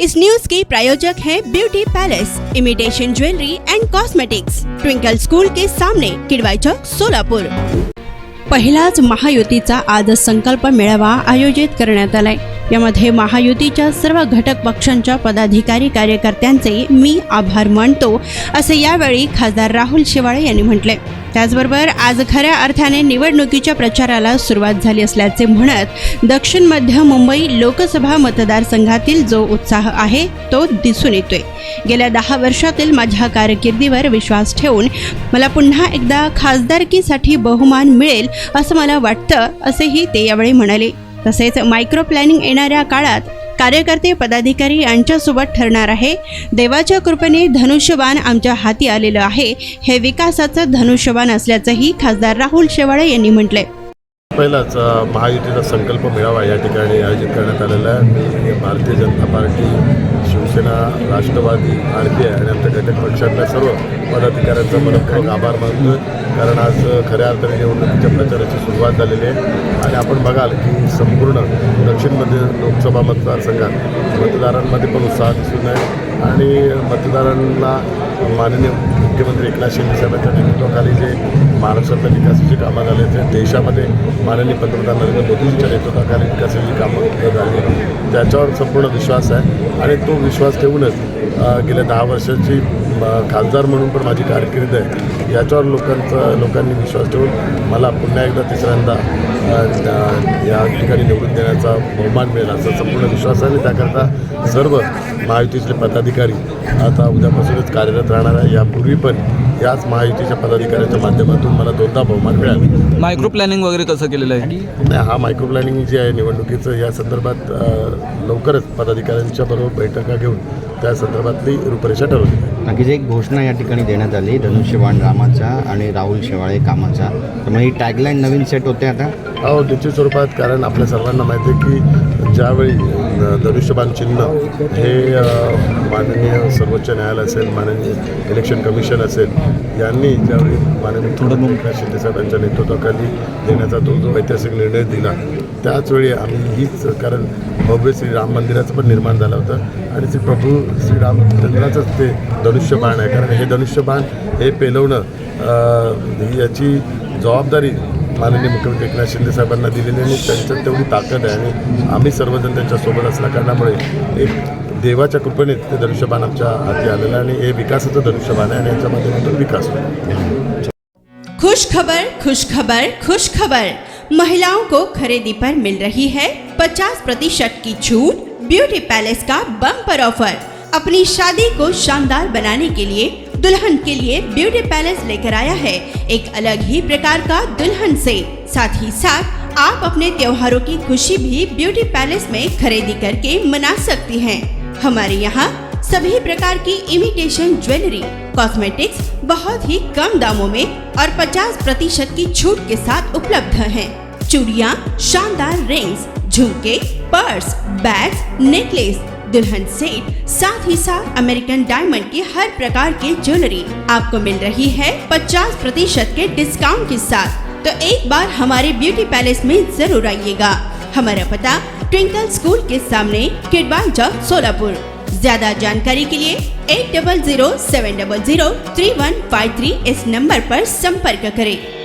इस news के प्रायोजक हैं beauty palace imitation jewellery and cosmetics twinkle school के सामने किडवाई चौक सोलापूर। पहिलाच महायुतीचा आज संकल्प मेळावा आयोजित करण्यात आलाय. यामध्ये महायुतीच्या सर्व घटक पक्षांच्या पदाधिकारी कार्यकर्त्यांचे मी आभार मानतो असे यावेळी खासदार राहुल शेवाळे यांनी म्हटले. त्याचबरोबर आज खऱ्या अर्थाने निवडणुकीच्या प्रचाराला सुरुवात झाली असल्याचे म्हणत दक्षिण मध्य मुंबई लोकसभा मतदारसंघातील जो उत्साह आहे तो दिसून येतोय. गेल्या दहा वर्षातील माझ्या कारकिर्दीवर विश्वास ठेवून मला पुन्हा एकदा खासदारकीसाठी बहुमान मिळेल असं मला वाटतं असेही ते यावेळी म्हणाले. तसेच मायक्रो प्लॅनिंग येणाऱ्या काळात कार्यकर्ते पदाधिकारी यांच्यासोबत ठरणार आहे. देवाच्या कृपेने धनुष्यबाण आमच्या हाती आलेलं आहे. हे विकासाचं धनुष्यबाण असल्याचंही खासदार राहुल शेवाळे यांनी म्हटलंय. पहिलाच महायुतीचा संकल्प मेळावा या ठिकाणी आयोजित करण्यात आलेला आहे. मी Bharatiya Janata party Shiv Sena Rashtrawadi R P I आणि आमच्या घटक पक्षातल्या सर्व पदाधिकाऱ्यांचा मनपूर्वक आभार मानतो कारण आज खऱ्या अर्थाने निवडणुकीच्या प्रचाराची सुरुवात झालेली आहे. आणि आपण बघाल की संपूर्ण दक्षिणमध्ये लोकसभा मतदारसंघात मतदारांमध्ये पण उत्साह दिसून आहे. आणि मतदारांना माननीय मुख्यमंत्री एकनाथ शिंदे साहेबांच्या नेतृत्वाखाली जे महाराष्ट्रातल्या विकासाची कामं झाले ते देशामध्ये माननीय पंतप्रधान नरेंद्र मोदींच्या नेतृत्वाखाली विकासाची कामं झाली त्याच्यावर संपूर्ण विश्वास आहे आणि तो विश्वास ठेवूनच गेल्या दहा वर्षाची खासदार म्हणून पण माझी कारकीर्द आहे. याच्यावर लोकांचा लोकांनी विश्वास ठेवून मला पुन्हा एकदा तिसऱ्यांदा या ठिकाणी निवडून देण्याचा बहुमान मिळेल असा संपूर्ण विश्वास आहे आणि त्याकरता सर्व महायुतीतले पदाधिकारी आता उद्यापासूनच कार्यरत राहणार आहे. यापूर्वी पण याच महायुतीच्या पदाधिकाऱ्यांच्या माध्यमातून मला दोनदा बहुमान मिळाला. मायक्रो प्लॅनिंग वगैरे कसं केलेलं आहे? नाही हा मायक्रो प्लॅनिंग जे आहे निवडणुकीचं या संदर्भात लवकरच पदाधिकाऱ्यांच्या बरोबर बैठका घेऊन त्या संदर्भातली रूपरेषा ठरवली. बाकीच एक घोषणा या ठिकाणी देण्यात आली धनुष्यबाण रामाचा आणि राहुल शेवाळे कामाचा. तर मग ही टॅगलाईन नवीन सेट होते आता. हो निश्चित स्वरूपात कारण आपल्या सर्वांना माहिती आहे की ज्यावेळी धनुष्यबाण चिन्ह हे माननीय सर्वोच्च न्यायालय असेल माननीय इलेक्शन कमिशन असेल यांनी ज्यावेळी माननीय थोडं शिंदेसाहेबांच्या नेतृत्वाखाली देण्याचा तो जो ऐतिहासिक निर्णय दिला त्याचवेळी आम्ही हीच कारण भव्य श्री राम मंदिराचं पण निर्माण झालं होतं आणि श्री प्रभू श्रीरामचंद्राचंच ते धनुष्यबाण आहे. कारण हे धनुष्यबाण हे पेलवणं ही याची जबाबदारी माननीय मुख्यमंत्री एकनाथ शिंदे साहेबांना दिलेली आणि त्यांच्यात तेवढी ताकद आहे. आणि आम्ही सर्वजण त्यांच्यासोबत असल्या कारणामुळे एक देवाच्या कृपेने ते धनुष्यबाण आमच्या हाती आलेलं आणि हे विकासाचं धनुष्यबाण आहे आणि याच्या माध्यमातून विकास होतो. खुश खबर खुश खबर खुश खबर. महिलाओं को खरीदी पर मिल रही है 50 प्रतिशत की छूट ब्यूटी पैलेस का बम्पर ऑफर अपनी शादी को शानदार बनाने के लिए दुल्हन के लिए ब्यूटी पैलेस लेकर आया है। एक अलग ही प्रकार का दुल्हन से। साथ ही साथ, आप अपने त्योहारों की खुशी भी ब्यूटी पैलेस में खरीदी करके मना सकती हैं। हमारे यहाँ सभी प्रकार की इमिटेशन ज्वेलरी कॉस्मेटिक्स बहुत ही कम दामों में और 50 प्रतिशत की छूट के साथ उपलब्ध हैं। चूड़ियाँ, शानदार रिंग्स झुमके पर्स बैग नेकलेस दुल्हन सेट साथ ही साथ अमेरिकन डायमंड की हर प्रकार की ज्वेलरी। आपको मिल रही है 50 प्रतिशत के डिस्काउंट के साथ। तो एक बार हमारे ब्यूटी पैलेस में ज़रूर आइएगा। हमारा पता ट्विंकल स्कूल के सामने किडवान चौक सोलापुर। ज़्यादा जानकारी के लिए eight double zero seven double zero three one five three इस नंबर पर संपर्क करें।